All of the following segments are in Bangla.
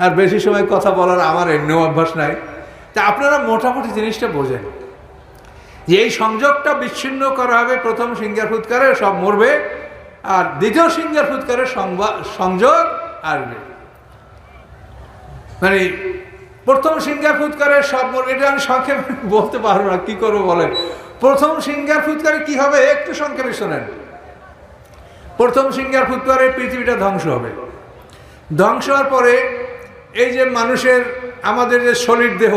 আর বেশি সময় কথা বলার আমার এমনিও অভ্যাস নাই। তা আপনারা মোটামুটি জিনিসটা বোঝেন। যে এই সংযোগটা বিচ্ছিন্ন করা হবে, প্রথম সিঙ্গার ফুৎকারে সব মরবে, আর দ্বিতীয় সিঙ্গার ফুৎকারে সংযোগ আসবে। মানে প্রথম সিঙ্গার ফুৎকারে সব মরবে, এটা আমি সংক্ষেপে বলতে পারব না, কি করব বলেন? প্রথম সিঙ্গার ফুৎকারে কি হবে, একটু সংক্ষেপে শোনেন। প্রথম সিঙ্গার ফুৎকারে পৃথিবীটা ধ্বংস হবে। ধ্বংস হওয়ার পরে এই যে মানুষের আমাদের যে শরীর দেহ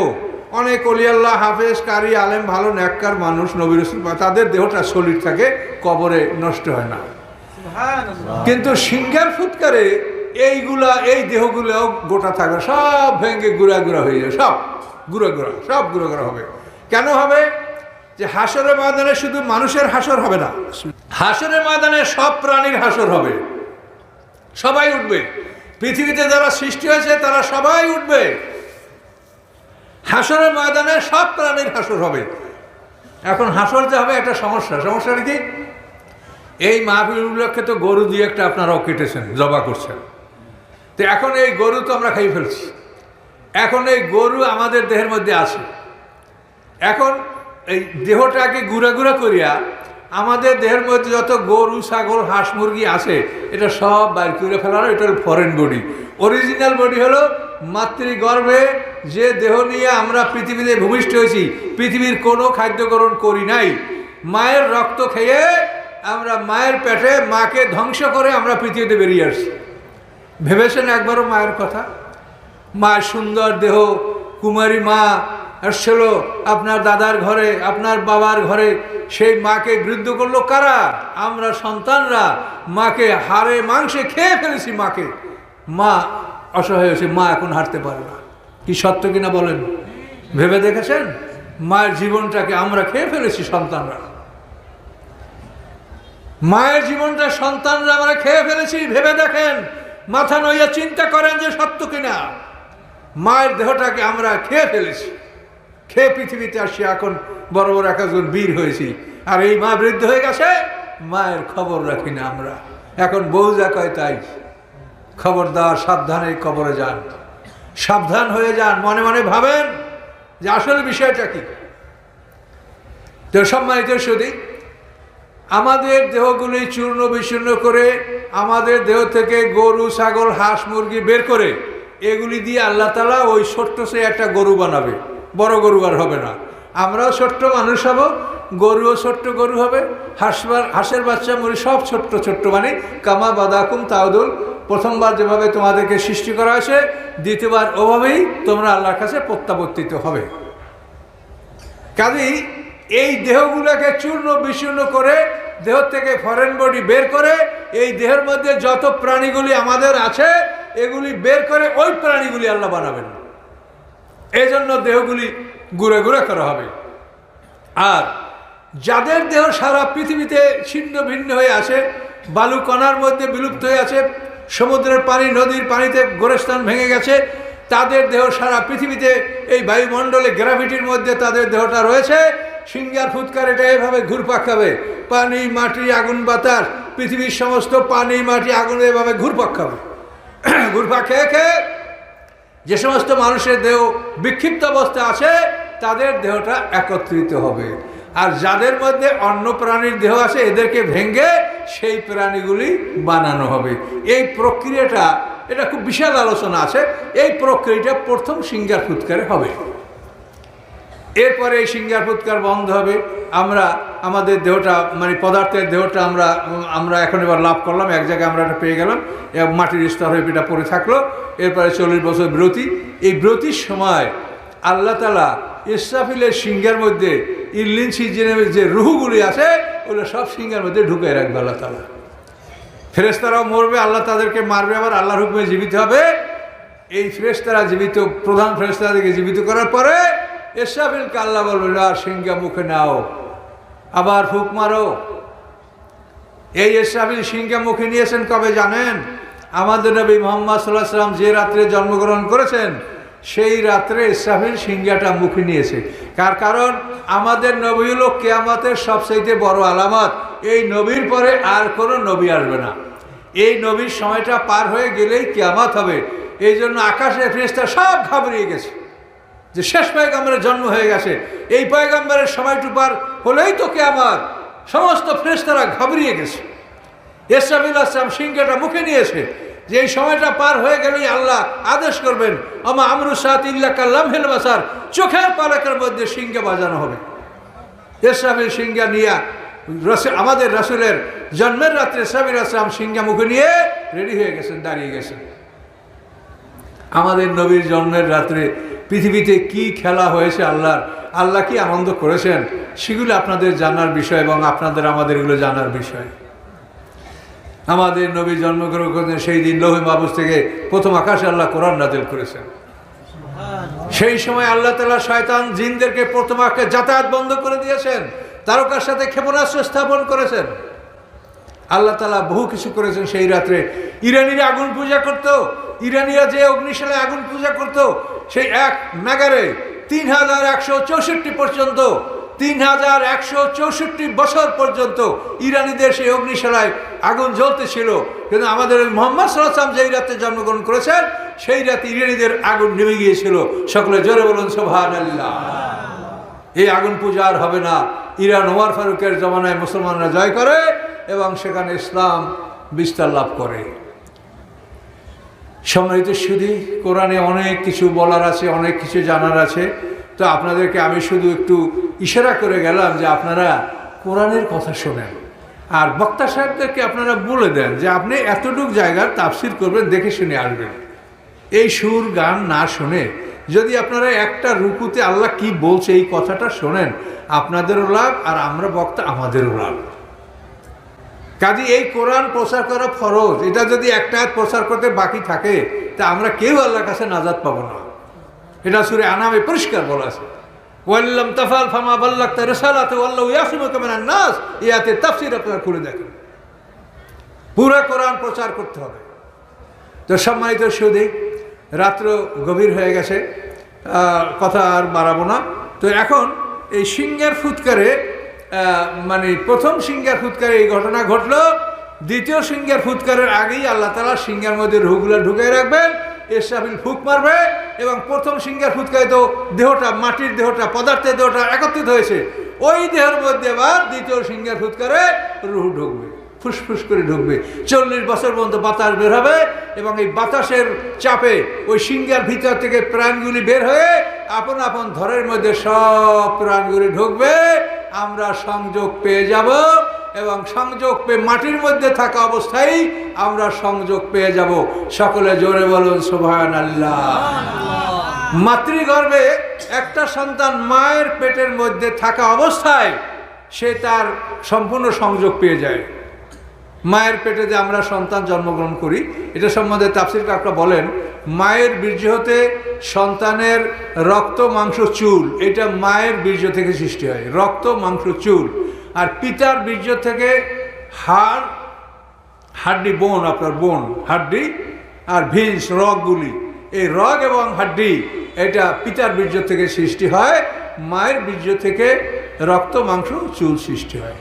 অনেক অলিয়াল্লাহ হাফেজ কারি আলেম ভালো ন্যাক্কার মানুষ নবীর তাদের দেহটা শরীর থাকে কবরে নষ্ট হয় না। কিন্তু সিঙ্গার ফুৎকারে এইগুলা এই দেহগুলো গোটা থাকবে সব ভেঙে গুড়া গুড়া হয়ে যাবে সব গুঁড়া গুঁড়া সব গুঁড়া গুঁড়া হবে। কেন হবে? যে হাসরের ময়দানে শুধু মানুষের হাসর হবে না হাসরের ময়দানে সব প্রাণীর হাসর হবে। সবাই উঠবে। পৃথিবীতে যারা সৃষ্টি হয়েছে, তারা সবাই উঠবে। হাসরের ময়দানে সব প্রাণীর হাসর হবে। এখন হাসর যে হবে একটা সমস্যা। সমস্যাটা কি? এই মাহফিল উপলক্ষে তো গরু দিয়ে একটা আপনারাও কেটেছেন, জবা করছেন। তো এখন এই গরু তো আমরা খাই ফেলছি। এখন এই গরু আমাদের দেহের মধ্যে আছে। এখন এই দেহটাকে গুঁড়া গুঁড়া করিয়া আমাদের দেহের মধ্যে যত গরু, ছাগল, হাঁস, মুরগি আছে, এটা সব বাইর করে ফেলানো, এটা হলো ফরেন বডি অরিজিনাল বডি হলো মাতৃগর্ভে যে দেহ নিয়ে আমরা পৃথিবীতে ভূমিষ্ঠ হয়েছি, পৃথিবীর কোনো খাদ্যগ্রহণ করি নাই। মায়ের রক্ত খেয়ে আমরা মায়ের পেটে মাকে ধ্বংস করে আমরা পৃথিবীতে বেরিয়ে আসছি। ভেবেছেন একবারও মায়ের কথা? মায়ের সুন্দর দেহ, কুমারী মা আসছিল আপনার দাদার ঘরে, আপনার বাবার ঘরে। সেই মাকে বৃদ্ধ করল কারা? আমরা সন্তানরা। মাকে হাড়ে, মাংসে খেয়ে ফেলেছি মাকে। মা অসহায় হয়েছে, মা এখন হাঁটতে পারে না। কি সত্য কিনা বলেন? ভেবে দেখেছেন? মায়ের জীবনটাকে আমরা খেয়ে ফেলেছি সন্তানরা। মায়ের জীবনটা সন্তানরা আমরা খেয়ে ফেলেছি, ভেবে দেখেন? মাথা নইয়া চিন্তা করেন যে সত্য কিনা। মায়ের দেহটাকে আমরা খেয়ে ফেলেছি। খেয়ে পৃথিবীতে আসি, এখন বড় বড় একজন বীর হয়েছি। আর এই মা বৃদ্ধ হয়ে গেছে, মায়ের খবর রাখি না আমরা। এখন বউ যা কয় তাই। খবরদার সাবধানে কবরে যান। সাবধান হয়ে যান, মনে মনে ভাবেন যে আসল বিষয়টা কি। তো সম্মানিত সুদী আমাদের দেহগুলি চূর্ণ বিচূর্ণ করে, আমাদের দেহ থেকে গরু, ছাগল, হাঁস, মুরগি বের করে, এগুলি দিয়ে আল্লাহ তালা ওই ছোট্ট সে একটা গরু বানাবে। বড় গরু আর হবে না। আমরাও ছোট্ট মানুষ হব, গরুও ছোট্ট গরু হবে, হাঁসবার হাঁসের বাচ্চা মুড়ি সব ছোট্ট ছোট্ট মানে কামা বাদাকুম তাউদুল প্রথমবার যেভাবে তোমাদেরকে সৃষ্টি করা হয়েছে, দ্বিতীয়বার ওভাবেই তোমরা আল্লাহর কাছে প্রত্যাবর্তিত হবে। কাজেই এই দেহগুলোকে চূর্ণ বিচূর্ণ করে, দেহ থেকে ফরেন বডি বের করে, এই দেহের মধ্যে যত প্রাণীগুলি আমাদের আছে, এগুলি বের করে ওই প্রাণীগুলি আল্লাহ বানাবেন। এই জন্য দেহগুলি ঘুরে ঘুরে করা হবে। আর যাদের দেহ সারা পৃথিবীতে ছিন্ন ভিন্ন হয়ে আছে, বালু কণার মধ্যে বিলুপ্ত হয়ে আছে, সমুদ্রের পানি, নদীর পানিতে গোরস্থান ভেঙে গেছে, তাদের দেহ সারা পৃথিবীতে এই বায়ুমণ্ডলে গ্র্যাভিটির মধ্যে তাদের দেহটা রয়েছে, সিঙ্গার ফুৎকার এটা এভাবে ঘুরপাক খাবে। পানি, মাটি, আগুন, বাতাস, পৃথিবীর সমস্ত পানি, মাটি, আগুন এভাবে ঘুরপাক খাবে। ঘুরপাক খেয়ে খেয়ে যে সমস্ত মানুষের দেহ বিক্ষিপ্ত অবস্থা আছে, তাদের দেহটা একত্রিত হবে। আর যাদের মধ্যে অন্য প্রাণীর দেহ আছে, এদেরকে ভেঙ্গে সেই প্রাণীগুলি বানানো হবে। এই প্রক্রিয়াটা, এটা খুব বিশাল আলোচনা আছে। এই প্রক্রিয়াটা প্রথম সিঙ্গার ফুৎকারে হবে। এরপরে এই সিঙ্গার ফুৎকার বন্ধ হবে। আমরা, আমাদের দেহটা মানে পদার্থের দেহটা আমরা আমরা এখন এবার লাভ করলাম, এক জায়গায় আমরা এটা পেয়ে গেলাম। মাটির স্তর হয়ে এটা পড়ে থাকল। এরপরে চল্লিশ বছর বিরতি। এই বিরতির সময় আল্লাহ তালা ইসরাফিলের সিঙ্গার মধ্যে ইল্লিন সিজনের যে রুহুগুলি আছে, ওগুলো সব সিঙ্গার মধ্যে ঢুকে রাখবে আল্লাহ তালা ফেরেস্তারাও মরবে, আল্লাহ তাদেরকে মারবে, আবার আল্লাহর হুকুমে জীবিত হবে। এই ফেরেস্তারা জীবিত, প্রধান ফেরেস্তাদেরকে জীবিত করার পরে এসরাফিলকে আল্লাহ বলবে আর সিংহা মুখে নাও, আবার ফুক মারো। এই এসরাফিল সিংহা মুখে নিয়েছেন কবে জানেন? আমাদের নবী মোহাম্মদ সাল্লাহ সাল্লাম যে রাত্রে জন্মগ্রহণ করেছেন, সেই রাত্রে ইসরাফিল সিংহাটা মুখে নিয়েছে। কার কারণ? আমাদের নবী হলো কেয়ামতের সবচাইতে বড় আলামত। এই নবীর পরে আর কোনো নবী আসবে না। এই নবীর সময়টা পার হয়ে গেলেই কেয়ামত হবে। এই জন্য আকাশে ফেরেস্তা সব ঘাবড়িয়ে গেছে। যে শেষ পয়গাম্বরের জন্ম হয়ে গেছে। এই পয়গাম্বরের সময়টু পার হলেই তো কে আমার? সমস্ত ফেরেস্তারা ঘাবড়িয়ে গেছে। ইসরাফিল আসলাম সিংহটা মুখে নিয়েছে যে এই সময়টা পার হয়ে গেলেই আল্লাহ আদেশ করবেন আমা আমরু সাত ইল্লা কাল্লাম হেল বাসার, চোখের পালকের মধ্যে সিংহে বাজানো হবে। ইসরাফিল সিংহা নিয়া আমাদের রসুলের জন্মের রাত্রে ইসরাফিল আসলাম সিংহা মুখে নিয়ে রেডি হয়ে গেছেন, দাঁড়িয়ে গেছেন। আমাদের নবীর জন্মের রাত্রে পৃথিবীতে কি খেলা হয়েছে আল্লাহর? আল্লাহ কি আনন্দ করেছেন? সেগুলো আপনাদের জানার বিষয় এবং আপনাদের আমাদের এগুলো জানার বিষয়। আমাদের নবী জন্মগ্রহণ করেছেন সেই দিন লোহে মাবুস থেকে প্রথম আকাশে আল্লাহ কোরআন নাজিল করেছেন। সেই সময় আল্লাহ তালা শয়তান জিনদেরকে প্রথম আকাশে যাতায়াত বন্ধ করে দিয়েছেন। তারকার সাথে ক্ষেপণাস্ত্র স্থাপন করেছেন। আল্লাহ তালা বহু কিছু করেছেন সেই রাত্রে। ইরানিরা আগুন পূজা করত, ইরানিরা যে অগ্নিশালে আগুন পূজা করত, সেই এক নাগারে তিন হাজার একশো চৌষট্টি পর্যন্ত তিন হাজার একশো চৌষট্টি বছর পর্যন্ত ইরানিদের সেই অগ্নিশালায় আগুন জ্বলতে ছিল কিন্তু আমাদের ওই মোহাম্মদ সাল্লাম যেই রাতে জন্মগ্রহণ করেছেন, সেই রাতে ইরানিদের আগুন নেমে গিয়েছিল। সকলে জোরে বলুন সোভান আল্লাহ এই আগুন পূজা আর হবে না। ইরান ওমর ফারুকের জমানায় মুসলমানরা জয় করে এবং সেখানে ইসলাম বিস্তার লাভ করে। সম্মানিত শুধু কোরআনে অনেক কিছু বলার আছে, অনেক কিছু জানার আছে। তো আপনাদেরকে আমি শুধু একটু ইশারা করে গেলাম যে আপনারা কোরআনের কথা শোনেন। আর বক্তা সাহেবদেরকে আপনারা বলে দেন যে আপনি এতটুক জায়গার তাফসির করবেন, দেখে শুনে আসবেন। এই সুর গান না শুনে যদি আপনারা একটা রুকুতে আল্লাহ কি বলছে এই কথাটা শোনেন, আপনাদেরও লাভ আর আমরা বক্তা আমাদেরও লাভ। কাজে এই কোরআন প্রচার করা ফরজ। এটা যদি একটা প্রচার করতে বাকি থাকে, তা আমরা কেউ আল্লাহর কাছে নাজাদ পাবো না। এটা সুরে আনামে পরিষ্কার বলা আছে। ওয়াল্লাম তাফাল ফামা বাল্লাক তা রেসালাতে ওয়াল্লাহ ইয়াসিমুকা মিনান নাস। ইয়াতে তাফসির আপনারা খুলে দেখেন। পুরো কোরআন প্রচার করতে হবে। তো সম্মানিত সুদী রাত্র গভীর হয়ে গেছে। কথা আর বাড়াবো না। তো এখন এই সিঙ্গার ফুৎকারে মানে প্রথম সিঙ্গার ফুৎকারে এই ঘটনা ঘটলো। দ্বিতীয় সিঙ্গার ফুৎকারের আগেই আল্লাহ তালা সিঙ্গার মধ্যে রুগুলা ঢুকে রাখবেন এসরাফিল ফুক মারবে এবং প্রথম সিঙ্গার ফুৎকারে তো দেহটা, মাটির দেহটা, পদার্থের দেহটা একত্রিত হয়েছে। ওই দেহের মধ্যে আবার দ্বিতীয় সিঙ্গার ফুৎকারে রুহ ঢুকবে, ফুসফুস করে ঢুকবে। চল্লিশ বছর পর্যন্ত বাতাস বের হবে এবং এই বাতাসের চাপে ওই সিঙ্গার ভিতর থেকে প্রাণগুলি বের হয়ে আপন আপন ধরের মধ্যে সব প্রাণগুলি ঢুকবে। আমরা সংযোগ পেয়ে যাব এবং সংযোগ পেয়ে মাটির মধ্যে থাকা অবস্থায় আমরা সংযোগ পেয়ে যাব। সকলে জোরে বলুন সুভায়ন আল্লাহ মাতৃগর্ভে একটা সন্তান মায়ের পেটের মধ্যে থাকা অবস্থায় সে তার সম্পূর্ণ সংযোগ পেয়ে যায়। মায়ের পেটে যে আমরা সন্তান জন্মগ্রহণ করি, এটা সম্বন্ধে তাফসির কাকরা বলেন, মায়ের বীর্য হতে সন্তানের রক্ত, মাংস, চুল, এটা মায়ের বীর্য থেকে সৃষ্টি হয়, রক্ত, মাংস, চুল। আর পিতার বীর্য থেকে হাড়, হাড্ডি বোন, আপনার বোন, হাড্ডি আর ভিন্স, রগগুলি। এই রগ এবং হাড্ডি, এটা পিতার বীর্য থেকে সৃষ্টি হয়, মায়ের বীর্য থেকে রক্ত, মাংস, চুল সৃষ্টি হয়।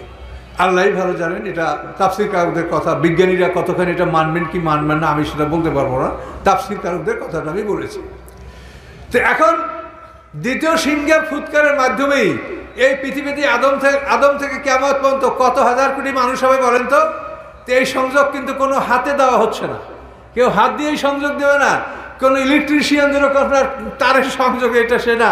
আল্লাহ ভালো জানেন, এটা তাফসির কারকদের কথা, বিজ্ঞানীরা কতখানি এটা মানবেন কি মানবেন না, আমি সেটা বলতে পারব না। তাফসির কারকদের কথাটা আমি বলেছি। তো এখন দ্বিতীয় সিঙ্গার ফুৎকারের মাধ্যমেই এই পৃথিবীতে আদম থেকে আদম থেকে কেমন পর্যন্ত কত হাজার কোটি মানুষ হবে বলেন তো? তো এই সংযোগ কিন্তু কোনো হাতে দেওয়া হচ্ছে না। কেউ হাত দিয়েই সংযোগ দেবে না, কোনো ইলেকট্রিশিয়ানদেরও আপনার তারের সংযোগ এটা সে না।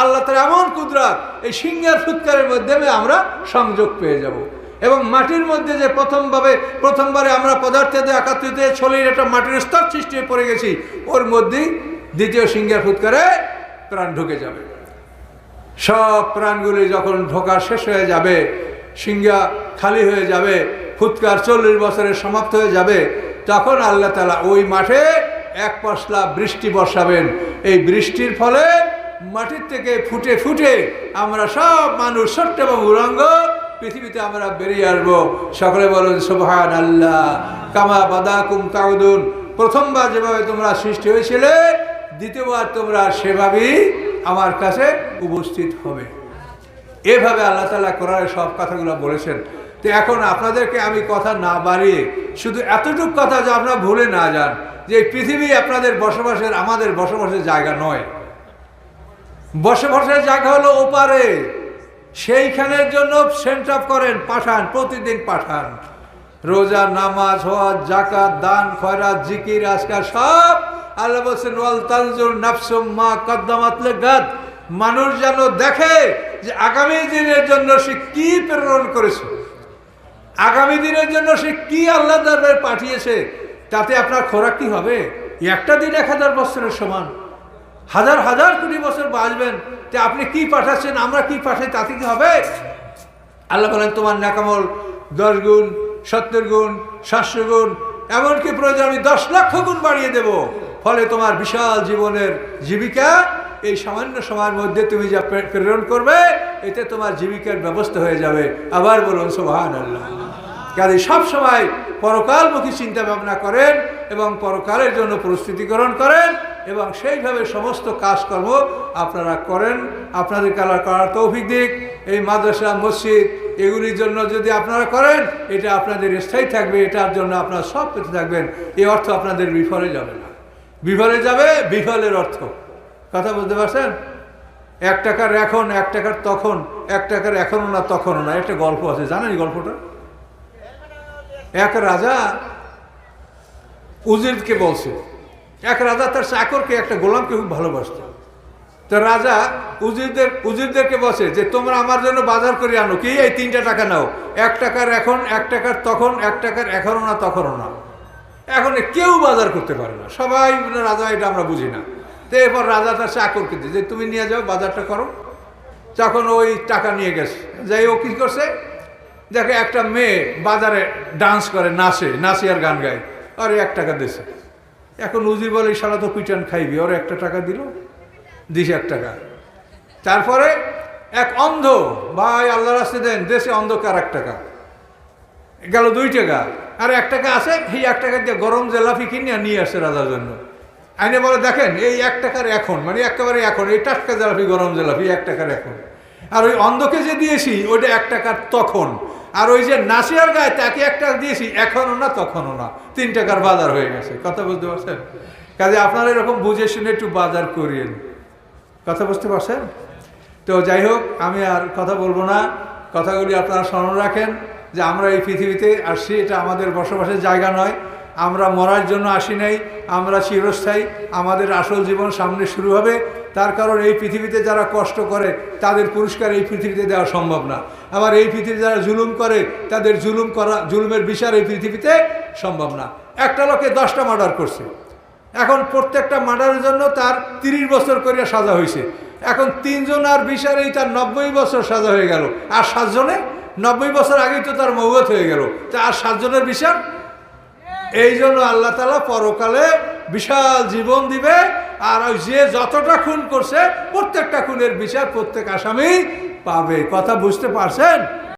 আল্লাহ তার এমন কুদরাত, এই সিঙ্গার ফুৎকারের মাধ্যমে আমরা সংযোগ পেয়ে যাব। এবং মাটির মধ্যে যে প্রথমভাবে, প্রথমবারে আমরা পদার্থের একাত্রিত ছলির একটা মাটির স্তর সৃষ্টি হয়ে পড়ে গেছি, ওর মধ্যেই দ্বিতীয় সিঙ্গার ফুৎকারে প্রাণ ঢুকে যাবে। সব প্রাণগুলি যখন ঢোকা শেষ হয়ে যাবে, সিংহা খালি হয়ে যাবে, ফুৎকার চল্লিশ বছরের সমাপ্ত হয়ে যাবে, তখন আল্লাহ তালা ওই মাঠে এক পশলা বৃষ্টি বসাবেন এই বৃষ্টির ফলে মাটির থেকে ফুটে ফুটে আমরা সব মানুষ ছোট্ট এবং উলঙ্গ পৃথিবীতে আমরা বেরিয়ে আসব। সকলে বলুন সোভান আল্লাহ কামা বাদাকুম তাউদুন। প্রথমবার যেভাবে তোমরা সৃষ্টি হয়েছিলে, দ্বিতীয়বার তোমরা সেভাবেই আমার কাছে উপস্থিত হবে। এভাবে আল্লাহ তালা কোরআনের সব কথাগুলো বলেছেন। তো এখন আপনাদেরকে আমি কথা না বাড়িয়ে, শুধু এতটুকু কথা যে আপনারা ভুলে না যান, যে পৃথিবী আপনাদের বসবাসের, আমাদের বসবাসের জায়গা নয়। বসবাসের জায়গা হলো ওপারে। সেইখানের জন্য সেন্ট আপ করেন, পাঠান, প্রতিদিন পাঠান। রোজা, নামাজ হওয়াজ জাকাত দান, খয়রাত, জিকির, আজকার সব আল্লাহ বলছেন, ওয়াল তানজুর মা কদ্দামাতলে মানুষ যেন দেখে যে আগামী দিনের জন্য সে কি প্রেরণ করেছে। আগামী দিনের জন্য সে কি আল্লাহ পাঠিয়েছে, তাতে আপনার খোরাক কি হবে? একটা দিন এক হাজার বছরের সমান। হাজার হাজার কোটি বছর বাঁচবেন যে আপনি কি পাঠাচ্ছেন, আমরা কি পাঠাই, তাতে কি হবে? আল্লাহ বলেন, তোমার নাকামল দশ গুণ, সত্তর গুণ, সাতশো গুণ, এমনকি প্রয়োজন আমি দশ লক্ষ গুণ বাড়িয়ে দেব। ফলে তোমার বিশাল জীবনের জীবিকা এই সামান্য সময়ের মধ্যে তুমি যা প্রে- প্রেরণ করবে, এতে তোমার জীবিকার ব্যবস্থা হয়ে যাবে। আবার বলুন সোহান আল্লাহ কাজে সব সময় পরকালমুখী চিন্তা ভাবনা করেন এবং পরকালের জন্য প্রস্তুতিকরণ করেন। এবং সেইভাবে সমস্ত কাজকর্ম আপনারা করেন। আপনাদের কালার করার তৌফিক দিক। এই মাদ্রাসা, মসজিদ, এগুলির জন্য যদি আপনারা করেন, এটা আপনাদের স্থায়ী থাকবে, এটার জন্য আপনারা সব পেতে থাকবেন। এই অর্থ আপনাদের বিফলে যাবে না। বিফলে যাবে, বিফলের অর্থ। কথা বলতে পারছেন? এক টাকার এখন, এক টাকার তখন, এক টাকার এখনও না, তখনও না। একটা গল্প আছে। জানেন গল্পটা? এক রাজা উজিরকে বলছে এক রাজা তার চাকরকে, একটা গোলামকে খুব ভালোবাসত। তো রাজা উজিরদের, উজিরদেরকে বসে যে, তোমরা আমার জন্য বাজার করে আনো। কি এই তিনটা টাকা নাও? এক টাকার এখন, এক টাকার তখন, এক টাকার এখনও না, তখনও না। এখন কেউ বাজার করতে পারে না। সবাই রাজা, এটা আমরা বুঝি না। তো এরপর রাজা তার চাকরকে দিয়ে, যে, তুমি নিয়ে যাও, বাজারটা করো। তখন ওই টাকা নিয়ে গেছে। যাই ও কী করছে? দেখে একটা মেয়ে বাজারে ডান্স করে, নাচে নাচে আর গান গায়। আরে, এক টাকা দিছে এখন উজি বলে সারা তো পিটান খাইবি, ওর একটা টাকা দিল, দিস এক টাকা। তারপরে এক অন্ধ, ভাই আল্লাহ রাস্তে দেন, দেশে অন্ধকার এক টাকা? গেল দুই টাকা। আর এক টাকা আছে, সেই এক টাকা দিয়ে গরম জেলাফি কিনে নিয়ে আসে রাজার জন্য। আইনে বলে, দেখেন, এই এক টাকার এখন মানে একেবারে এখন, এই টাটকা জেলাফি গরম জেলাফি এক টাকার এখন। আর ওই অন্ধকে যে দিয়েছি, ওইটা এক টাকার তখন। আর ওই যে নাসিয়ার গায়ে তাকে এক টাকা দিয়েছি, এখনও না, তখনও না। তিন টাকার বাজার হয়ে গেছে। কথা বুঝতে পারছেন? কাজে আপনারা এরকম বুঝে শুনে একটু বাজার করিয়েন। কথা বুঝতে পারছেন? তো যাই হোক, আমি আর কথা বলব না। কথাগুলি আপনারা স্মরণ রাখেন যে আমরা এই পৃথিবীতে আসছি, এটা আমাদের বসবাসের জায়গা নয়। আমরা মরার জন্য আসি নাই, আমরা চিরস্থায়ী। আমাদের আসল জীবন সামনে শুরু হবে। তার কারণ এই পৃথিবীতে যারা কষ্ট করে, তাদের পুরস্কার এই পৃথিবীতে দেওয়া সম্ভব না। আবার এই পৃথিবীতে যারা জুলুম করে, তাদের জুলুম করা, জুলুমের বিচার এই পৃথিবীতে সম্ভব না। একটা লোকে দশটা মার্ডার করছে। এখন প্রত্যেকটা মার্ডারের জন্য তার তিরিশ বছর করিয়া সাজা হয়েছে এখন তিনজন আর বিচারেই তার নব্বই বছর সাজা হয়ে গেল। আর সাতজনে? নব্বই বছর আগেই তো তার মৌত হয়ে গেল। তা আর সাতজনের বিচার? এই জন্য আল্লাহ তালা পরকালে বিশাল জীবন দিবে। আর ওই যে যতটা খুন করছে, প্রত্যেকটা খুনের বিচার প্রত্যেক আসামি পাবে। কথা বুঝতে পারছেন?